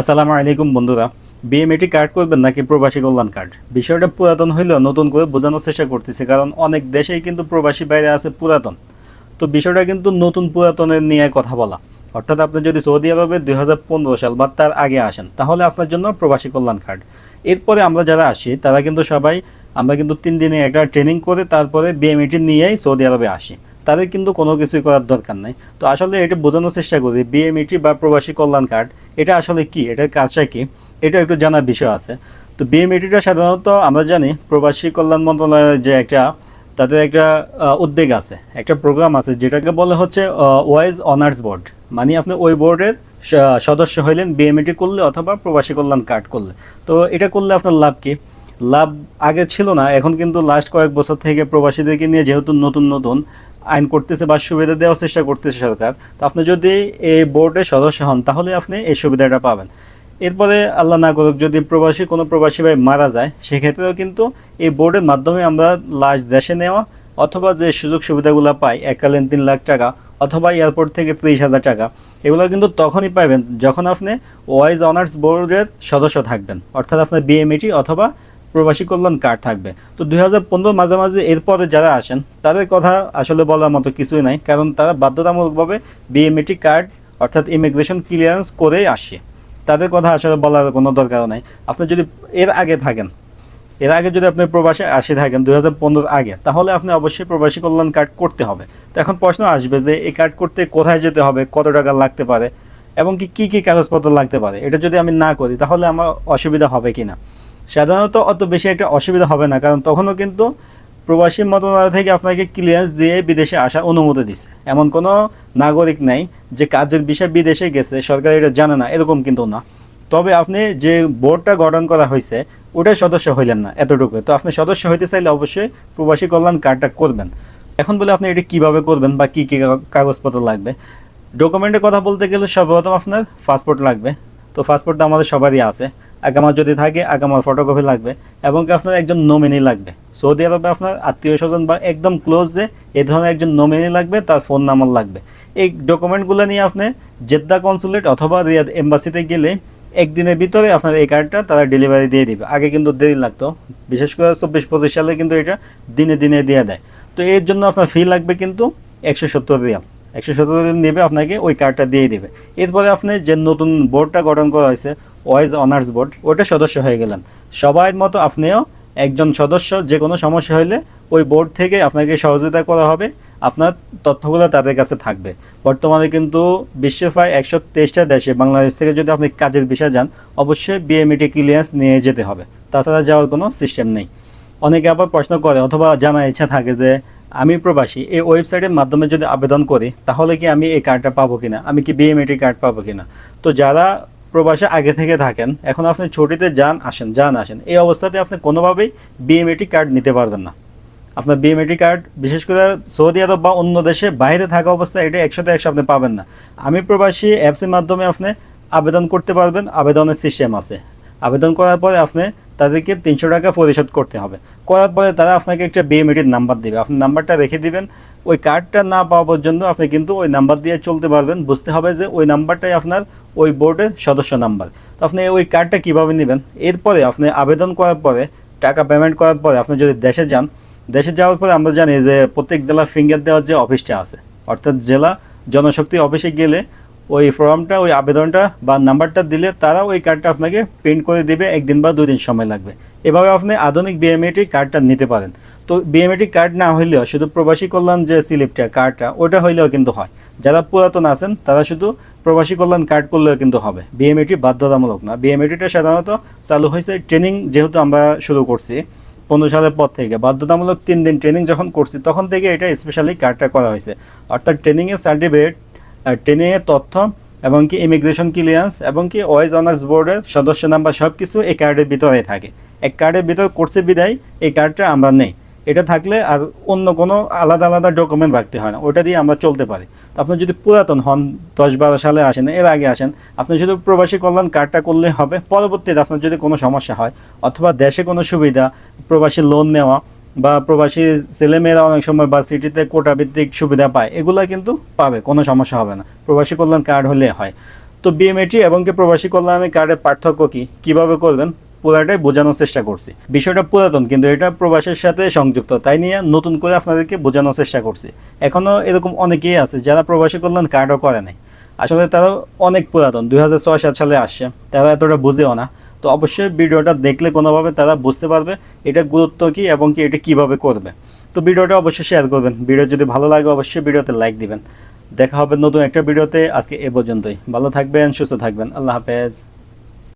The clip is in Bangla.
আসসালামু আলাইকুম বন্ধুরা। বিএমএটি কার্ড করবেন নাকি প্রবাসী কল্যাণ কার্ড বিষয়টা পুরাতন হইলেও নতুন করে বোঝানোর চেষ্টা করতেছে, কারণ অনেক দেশেই কিন্তু প্রবাসী বাইরে আছে পুরাতন। তো বিষয়টা কিন্তু নতুন পুরাতনের নিয়ে কথা বলা। অর্থাৎ আপনি যদি সৌদি আরবে দুই হাজার পনেরো সাল বা তার আগে আসেন, তাহলে আপনার জন্য প্রবাসী কল্যাণ কার্ড এরপরে আমরা যারা আসি, তারা কিন্তু সবাই, আমরা কিন্তু তিন দিনে একটা ট্রেনিং করে তারপরে বিএমএটি নিয়েই সৌদি আরবে আসি। তাদের কিন্তু কোনো কিছুই করার দরকার নাই। তো আসলে এটা বোঝানোর চেষ্টা করি, বিএমইটি বা প্রবাসী কল্যাণ কার্ড, এটা আসলে কি? এটার কাজটা কি? এটা একটু জানার বিষয় আছে। তো বিএমইটিটা সাধারণত আমরা জানি, প্রবাসী কল্যাণ মন্ত্রণালয়ের যে একটা, তাদের একটা উদ্যোগ আছে, একটা প্রোগ্রাম আছে, যেটাকে বলে হচ্ছে ওয়াইজ অনার্স বোর্ড। মানে আপনি ওই বোর্ডের সদস্য হইলেন বিএমইটি করলে অথবা প্রবাসী কল্যাণ কার্ড করলে। তো এটা করলে আপনার লাভ কি? লাভ আগে ছিল না, এখন কিন্তু লাস্ট কয়েক বছর থেকে প্রবাসীদেরকে নিয়ে যেহেতু নতুন নতুন আইন করতেছে বা সুবিধা দেওয়ার চেষ্টা করতেছে সরকার, তো আপনি যদি এই বোর্ডের সদস্য হন, তাহলে আপনি এই সুবিধাটা পাবেন। এরপরে আল্লাহ না করুক, যদি প্রবাসী, কোনো প্রবাসী ভাই মারা যায়, সেক্ষেত্রেও কিন্তু এই বোর্ডের মাধ্যমে আমরা লাশ দেশে নেওয়া অথবা যে সুযোগ সুবিধাগুলো পাই, এককালীন তিন লাখ টাকা অথবা এয়ারপোর্ট থেকে ত্রিশ হাজার টাকা, এগুলো কিন্তু তখনই পাবেন যখন আপনি ওয়াইজ অনার্স বোর্ডের সদস্য থাকবেন, অর্থাৎ আপনার বিএমএটি অথবা প্রবাসী কল্যাণ কার্ড থাকবে। তো দুই হাজার পনেরো মাঝামাঝি এরপরে যারা আসেন, তাদের কথা আসলে বলার মতো কিছুই নাই, কারণ তারা বাধ্যতামূলকভাবে বিএমএটি কার্ড অর্থাৎ ইমিগ্রেশন ক্লিয়ারেন্স করেই আসে। তাদের কথা আসলে বলার কোনো দরকার নাই। আপনি যদি এর আগে থাকেন, এর আগে যদি আপনি প্রবাসে আসে থাকেন দুই হাজার আগে, তাহলে আপনি অবশ্যই প্রবাসী কল্যাণ কার্ড করতে হবে। তো এখন প্রশ্ন আসবে যে এই কার্ড করতে কোথায় যেতে হবে, কত টাকা লাগতে পারে, এবং কি, কী কী কাগজপত্র লাগতে পারে, এটা যদি আমি না করি, তাহলে আমার অসুবিধা হবে কি না সাধারণত অত বেশি একটা অসুবিধা হবে না, কারণ তখনও কিন্তু প্রবাসী মন্ত্রণালয় থেকে আপনাকে ক্লিয়ারেন্স দিয়ে বিদেশে আসার অনুমতি দিছে। এমন কোনো নাগরিক নাই যে কাজের বিষয় বিদেশে গেছে, সরকার এটা জানে না, এরকম কিন্তু না। তবে আপনি যে বোর্ডটা গঠন করা হয়েছে, ওটার সদস্য হইলেন না এতটুকু। তো আপনি সদস্য হইতে চাইলে অবশ্যই প্রবাসী কল্যাণ কার্ডটা করবেন। এখন বলে আপনি এটা কীভাবে করবেন বা কী কী কাগজপত্র লাগবে? ডকুমেন্টের কথা বলতে গেলে সর্বপ্রথম আপনার পাসপোর্ট লাগবে। তো পাসপোর্টটা আমাদের সবারই আছে। আগামার যদি থাকে আগামার ফটোকপি লাগবে এবং আপনার একজন নমিনি লাগবে। সৌদি আরবে আপনার আত্মীয় স্বজন বা একদম ক্লোজ যে এই ধরনের একজন নমিনি লাগবে, তার ফোন নাম্বার লাগবে। এই ডকুমেন্টগুলো নিয়ে আপনি জেদ্দা কনসুলেট অথবা রিয়াদ এম্বাসিতে গেলে একদিনের ভিতরে আপনার এই কার্ডটা তারা ডেলিভারি দিয়ে দিবে। আগে কিন্তু দেরি লাগতো। বিশেষ করে চব্বিশ পঁচিশ সালে কিন্তু এটা দিনে দিনে দিয়ে দেয়। তো এর জন্য আপনার ফি লাগবে কিন্তু একশো সত্তর রিয়াল। একশো সত্তর দিন নেবে, আপনাকে ওই কার্ডটা দিয়ে দেবে। এরপরে আপনি যে নতুন বোর্ডটা গঠন করা হয়েছে ওয়াইজ অনার্স বোর্ড ওটা সদস্য হয়ে গেলেন। সবাই মতো আপনিও একজন সদস্য যে কোনো সমস্যা হলে ওই বোর্ড থেকে আপনাকে সহযোগিতা করা হবে, আপনার তথ্যগুলো তাদের কাছে থাকবে। বর্তমানে কিন্তু বিশ্বের প্রায় একশো তেইশটা দেশে, বাংলাদেশ থেকে যদি আপনি কাজের বিষয়ে যান, অবশ্যই বিএমইটি ক্লিয়ারেন্স নিয়ে যেতে হবে। তাছাড়া যাওয়ার কোনো সিস্টেম নেই। অনেকে আবার প্রশ্ন করে, অথবা জানার ইচ্ছা থাকে যে, আমি প্রবাসী, এই ওয়েবসাইটের মাধ্যমে যদি আবেদন করি, তাহলে কি আমি এই কার্ডটা পাবো কিনা? আমি কি বিএমএটি কার্ড পাবো কিনা? তো যারা প্রবাসে আগে থেকে থাকেন, এখন আপনি ছুটিতে যান, আসেন যান, আসেন, এই অবস্থাতে আপনি কোনোভাবেই বিএমএটি কার্ড নিতে পারবেন না। আপনার বিএমএটি কার্ড বিশেষ করে সৌদি আরব বা অন্য দেশে বাইরে থাকা অবস্থায় এটা একশোতে একশো আপনি পাবেন না। আমি প্রবাসী অ্যাপসের মাধ্যমে আপনি আবেদন করতে পারবেন, আবেদনের সিস্টেম আছে। আবেদন করার পরে আপনি তাদেরকে তিনশো টাকা পরিশোধ করতে হবে। করার পরে তারা আপনাকে একটা বিএমএটির নাম্বার দেবে। আপনি নাম্বারটা রেখে দিবেন ওই কার্ডটা না পাওয়া পর্যন্ত আপনি কিন্তু ওই নাম্বার দিয়ে চলতে পারবেন। বুঝতে হবে যে ওই নাম্বারটাই আপনার ওই বোর্ডের সদস্য নাম্বার তো আপনি ওই কার্ডটা কীভাবে নেবেন? এরপরে আপনি আবেদন করার পরে, টাকা পেমেন্ট করার পরে আপনি যদি দেশে যান, দেশে যাওয়ার পরে আমরা জানি যে প্রত্যেক জেলা ফিঙ্গার দেওয়ার যে অফিসটা আছে, অর্থাৎ জেলা জনশক্তি অফিসে গেলে ওই ফর্মটা ওই আবেদনটা বা নাম্বারটা দিলে তারা ওই কার্ডটা আপনাকে প্রিন্ট করে দেবে, একদিন বা দুদিন সময় লাগবে। এভাবে আপনি আধুনিক বিএমএটি কার্ডটা নিতে পারেন। তো বিএমএটি কার্ড না হইলেও শুধু প্রবাসী কল্যাণ যে স্লিপটা কার্ডটা ওটা হইলেও কিন্তু হয়। যারা পুরাতন আছেন, তারা শুধু প্রবাসী কল্যাণ কার্ড করলেও কিন্তু হবে। বিএমএটি বাধ্যতামূলক না। বিএমএটিটা সাধারণত চালু হয়েছে ট্রেনিং যেহেতু আমরা শুরু করছি। পনেরো সালের পর থেকে। বাধ্যতামূলক তিন দিন ট্রেনিং যখন করছি, তখন থেকে এটা স্পেশালি কার্ডটা করা হয়েছে। অর্থাৎ ট্রেনিংয়ের সার্টিফিকেট ট্রেনিংয়ের তথ্য এবং কি ইমিগ্রেশন ক্লিয়ারেন্স এবং কি ওয়াইজ অনার্স বোর্ডের সদস্য নাম্বার সব কিছু এই কার্ডের ভিতরে থাকে। এক কার্ডের ভিতর করছে বিদায়, এই কার্ডটা আমরা নেই। এটা থাকলে আর অন্য কোনো আলাদা আলাদা ডকুমেন্ট রাখতে হয় না। ওটা দিয়ে আমরা চলতে পারি। তো আপনি যদি পুরাতন হন, দশ বারো সালে আসেন, এর আগে আসেন, আপনি শুধু প্রবাসী কল্যাণ কার্ডটা করলে হবে। পরবর্তীতে আপনার যদি কোনো সমস্যা হয় অথবা দেশে কোনো সুবিধা, প্রবাসী লোন নেওয়া বা প্রবাসী ছেলেমেয়েরা অনেক সময় বা সিটিতে কোটা ভিত্তিক সুবিধা পায়, এগুলা কিন্তু পাবে, কোনো সমস্যা হবে না। প্রবাসী কল্যাণ কার্ড হলে হয়। তো বিএমএটি এবং কি প্রবাসী কল্যাণের কার্ডের পার্থক্য কী? কীভাবে করবেন? পুরাটাই বোঝানোর চেষ্টা করছি। বিষয়টা পুরাতন, কিন্তু এটা প্রবাসের সাথে সংযুক্ত, তাই নিয়ে নতুন করে আপনাদেরকে বোঝানোর চেষ্টা করছি। এখনও এরকম অনেকেই আছে যারা প্রবাসী কল্যাণ কার্ডও করে নাই। আসলে তারা অনেক পুরাতন, দুই হাজার ছয় সাত সালে আসছে, তারা এতটা বুঝেও না। তো অবশ্যই ভিডিওটা দেখলে কোনোভাবে তারা বুঝতে পারবে এটা গুরুত্ব কী এবং কি এটা কীভাবে করবে। তো ভিডিওটা অবশ্যই শেয়ার করবেন। ভিডিও যদি ভালো লাগে অবশ্যই ভিডিওতে লাইক দিবেন। দেখা হবে নতুন একটা ভিডিওতে। আজকে এ পর্যন্তই। ভালো থাকবেন, সুস্থ থাকবেন। আল্লাহ হাফেজ।